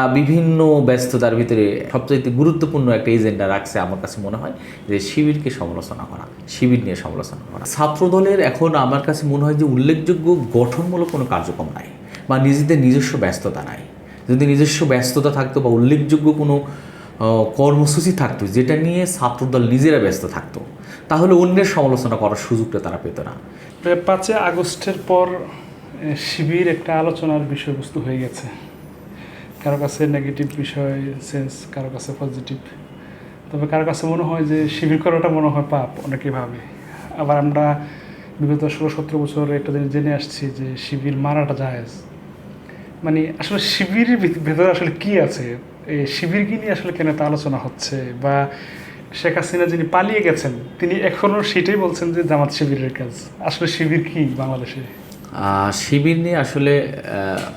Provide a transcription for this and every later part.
তারা বিভিন্ন ব্যস্ততার ভিতরে সবচেয়ে গুরুত্বপূর্ণ একটা এজেন্ডা রাখছে আমার কাছে মনে হয় যে শিবিরকে সমালোচনা করা, শিবির নিয়ে সমালোচনা করা। ছাত্রদলের এখন আমার কাছে মনে হয় যে উল্লেখযোগ্য গঠনমূলক কোনো কার্যক্রম নাই বা নিজেদের নিজস্ব ব্যস্ততা নাই। যদি নিজস্ব ব্যস্ততা থাকতো বা উল্লেখযোগ্য কোনো কর্মসূচি থাকতো যেটা নিয়ে ছাত্রদল নিজেরা ব্যস্ত থাকতো, তাহলে অন্যের সমালোচনা করার সুযোগটা তারা পেত না। পাঁচই আগস্টের পর শিবির একটা আলোচনার বিষয়বস্তু হয়ে গেছে। কারও কাছে নেগেটিভ বিষয় সেন্স কারও কাছে পজিটিভ তবে কারও কাছে মনে হয় যে শিবির করাটা মনে হয় পাপ অনেকে ভাবে। আবার আমরা বিগত ষোলো, সতেরো বছর একটা জিনিস জেনে আসছি যে শিবির মারাটা জায়েজ। মানে আসলে শিবিরের ভিত- ভেতরে আসলে কি আছে? এই শিবিরকে নিয়ে আসলে কেন তা আলোচনা হচ্ছে? বা শেখ হাসিনা যিনি পালিয়ে গেছেন, তিনি এখনও সেটাই বলছেন যে জামাত শিবিরের কাজ। আসলে শিবির কি বাংলাদেশে? শিবির নিয়ে আসলে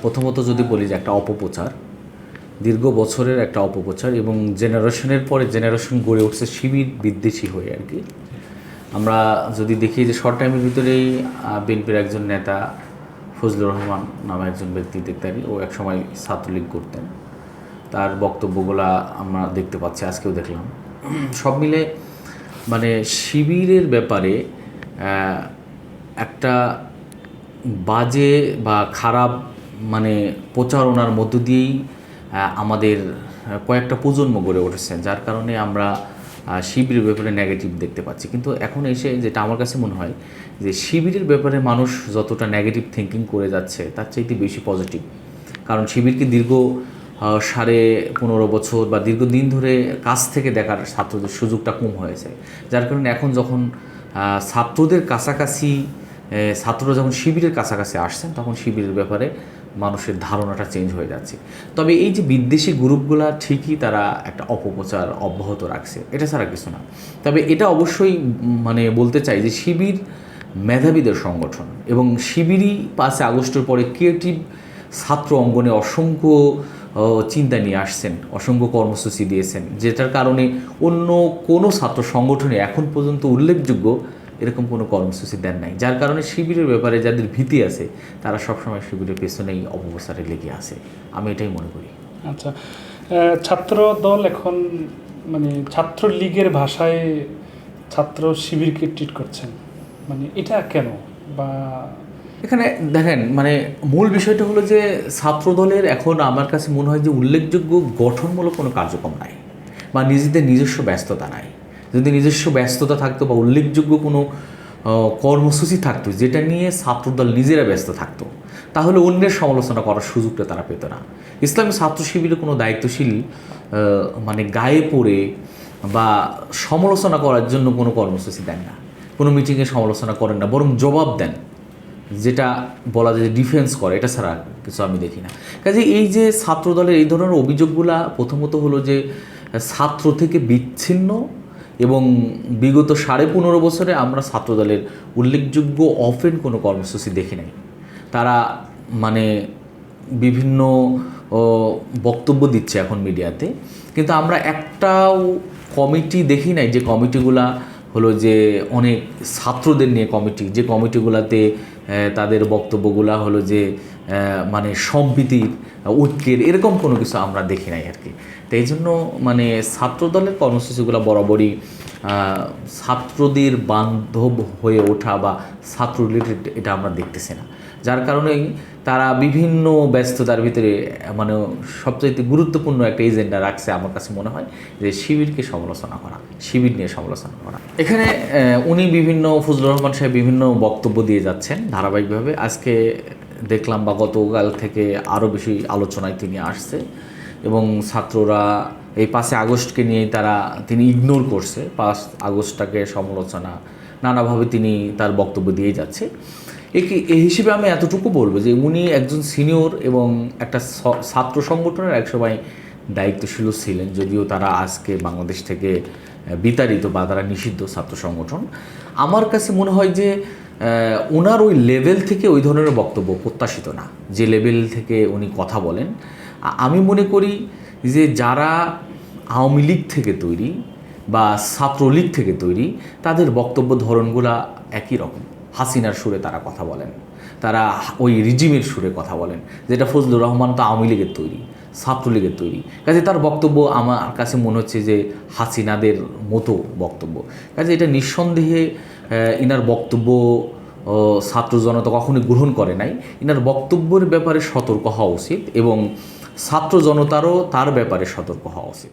প্রথমত যদি বলি যে একটা অপপ্রচার দীর্ঘ বছরের একটা অপপ্রচার এবং জেনারেশনের পরে জেনারেশন গড়ে উঠছে শিবির বিদ্বেষী হয়ে আর কি। আমরা যদি দেখি যে শর্ট টাইমের ভিতরেই বিএনপির একজন নেতা ফজলুর রহমান নামে একজন ব্যক্তি দেখতে পারি ও একসময় ছাত্রলীগ করতেন। তার বক্তব্যগুলা আমরা দেখতে পাচ্ছি, আজকেও দেখলাম। সব মিলে মানে শিবিরের ব্যাপারে একটা বাজে বা খারাপ মানে প্রচারণার মধ্য দিয়েই আমাদের কয়েকটা প্রজন্ম গড়ে উঠেছে যার কারণে আমরা শিবিরের ব্যাপারে নেগেটিভ দেখতে পাচ্ছি। কিন্তু এখন এসে যেটা আমার কাছে মনে হয় যে, শিবিরের ব্যাপারে মানুষ যতটা নেগেটিভ থিঙ্কিং করে যাচ্ছে, তার চাইতে বেশি পজিটিভ কারণ শিবিরকে দীর্ঘ সাড়ে পনেরো বছর বা দীর্ঘদিন ধরে কাছ থেকে দেখার ছাত্রদের সুযোগটা কম হয়েছে। যার কারণে এখন যখন ছাত্রদের কাছাকাছি ছাত্ররা যখন শিবিরের কাছাকাছি আসছেন, তখন শিবিরের ব্যাপারে মানুষের ধারণাটা চেঞ্জ হয়ে যাচ্ছে। তবে এই যে বিদ্বেষী গ্রুপগুলা ঠিকই তারা একটা অপপ্রচার অব্যাহত রাখছে, এটা ছাড়া কিছু না। তবে এটা অবশ্যই মানে বলতে চাই যে শিবির মেধাবীদের সংগঠন এবং শিবিরই পাঁচে আগস্টের পরে ক্রিয়েটিভ ছাত্র অঙ্গনে অসংখ্য চিন্তা নিয়ে আসছেন, অসংখ্য কর্মসূচি দিয়েছেন, যেটার কারণে অন্য কোনো ছাত্র সংগঠনে এখন পর্যন্ত উল্লেখযোগ্য এরকম কোনো কর্মসূচি দেন নাই। যার কারণে শিবিরের ব্যাপারে যাদের ভীতি আছে তারা সবসময় শিবিরের পেছনেই অপপ্রচারে লেগে আছে। আমি এটাই মনে করি। আচ্ছা ছাত্র দল এখন মানে ছাত্র লীগের ভাষায় ছাত্র শিবিরকে ট্রিট করছেন। মানে এটা কেন? বা এখানে দেখেন মানে মূল বিষয়টা হলো যে ছাত্রদলের এখন আমার কাছে মনে হয় যে উল্লেখযোগ্য গঠনমূলক কোনো কার্যক্রম নাই। বা নিজেদের নিজস্ব ব্যস্ততা নাই। যদি নিজস্ব ব্যস্ততা থাকতো বা উল্লেখযোগ্য কোনো কর্মসূচি থাকতো, যেটা নিয়ে ছাত্রদল নিজেরা ব্যস্ত থাকতো, তাহলে অন্যের সমালোচনা করার সুযোগটা তারা পেত না। ইসলামী ছাত্র শিবিরে কোনো দায়িত্বশীল মানে গায়ে পড়ে বা সমালোচনা করার জন্য কোনো কর্মসূচি দেন না, কোনো মিটিংয়ে সমালোচনা করেন না, বরং জবাব দেন, যেটা বলা যায় ডিফেন্স করে, এটা ছাড়া কিছু আমি দেখি না। কাজে এই যে ছাত্রদলের এই ধরনের অভিযোগগুলা প্রথমত হলো যে ছাত্র থেকে বিচ্ছিন্ন এবং বিগত সাড়ে পনেরো বছরে আমরা ছাত্রদলের উল্লেখযোগ্য অফেন কোনো কর্মসূচি দেখি নাই। তারা মানে বিভিন্ন বক্তব্য দিচ্ছে এখন মিডিয়াতে। কিন্তু আমরা একটাও কমিটি দেখি নাই যে কমিটিগুলা হলো যে অনেক ছাত্রদের নিয়ে কমিটি, যে কমিটিগুলাতে তাদের বক্তব্যগুলা হলো যে মানে সম্প্রীতির উৎকের এরকম কোনো কিছু আমরা দেখি নাই আর কি। তো এই জন্য মানে ছাত্রদলের কর্মসূচিগুলো বরাবরই ছাত্রদের বান্ধব হয়ে ওঠা বা ছাত্র রিলেটেড এটা আমরা দেখতেছি না। যার কারণেই তারা বিভিন্ন ব্যস্ততার ভিতরে মানে সবচাইতে গুরুত্বপূর্ণ একটা এজেন্ডা রাখছে আমার কাছে মনে হয়, যে শিবিরকে সমালোচনা করা, শিবির নিয়ে সমালোচনা করা। এখানে উনি বিভিন্ন, ফজলুর রহমান সাহেব বিভিন্ন বক্তব্য দিয়ে যাচ্ছেন ধারাবাহিকভাবে। আজকে দেখলাম বা গতকাল থেকে আরও বেশি আলোচনায় তিনি আসছে এবং ছাত্ররা এই পাঁচে আগস্টকে নিয়েই তারা, তিনি ইগনোর করছে। পাঁচ আগস্টটাকে সমালোচনা, নানাভাবে তিনি তার বক্তব্য দিয়ে যাচ্ছে। একে এই হিসেবে আমি এতটুকু বলব যে উনি একজন সিনিয়র এবং একটা ছাত্র সংগঠনের একসময় দায়িত্বশীল ছিলেন, যদিও তারা আজকে বাংলাদেশ থেকে বিতাড়িত বা তারা নিষিদ্ধ ছাত্র সংগঠন। আমার কাছে মনে হয় যে ওনার ওই লেভেল থেকে ওই ধরনের বক্তব্য প্রত্যাশিত না, যে লেভেল থেকে উনি কথা বলেন। আমি মনে করি যে যারা আওয়ামী লীগ থেকে তৈরি বা ছাত্রলীগ থেকে তৈরি, তাদের বক্তব্য ধরনগুলা একই রকম। হাসিনার সুরে তারা কথা বলেন। তারা ওই রিজিমের সুরে কথা বলেন, যেটা ফজলুর রহমান তো আওয়ামী লীগের তৈরি, ছাত্রলীগের তৈরি। কাজে তার বক্তব্য আমার কাছে মনে হচ্ছে যে হাসিনাদের মতো বক্তব্য। কাজে এটা নিঃসন্দেহে ইনার বক্তব্য ছাত্র জনতা কখনোই গ্রহণ করে নাই। ইনার বক্তব্যের ব্যাপারে সতর্ক হওয়া উচিত এবং ছাত্র জনতারও তার ব্যাপারে সতর্ক হওয়া উচিত।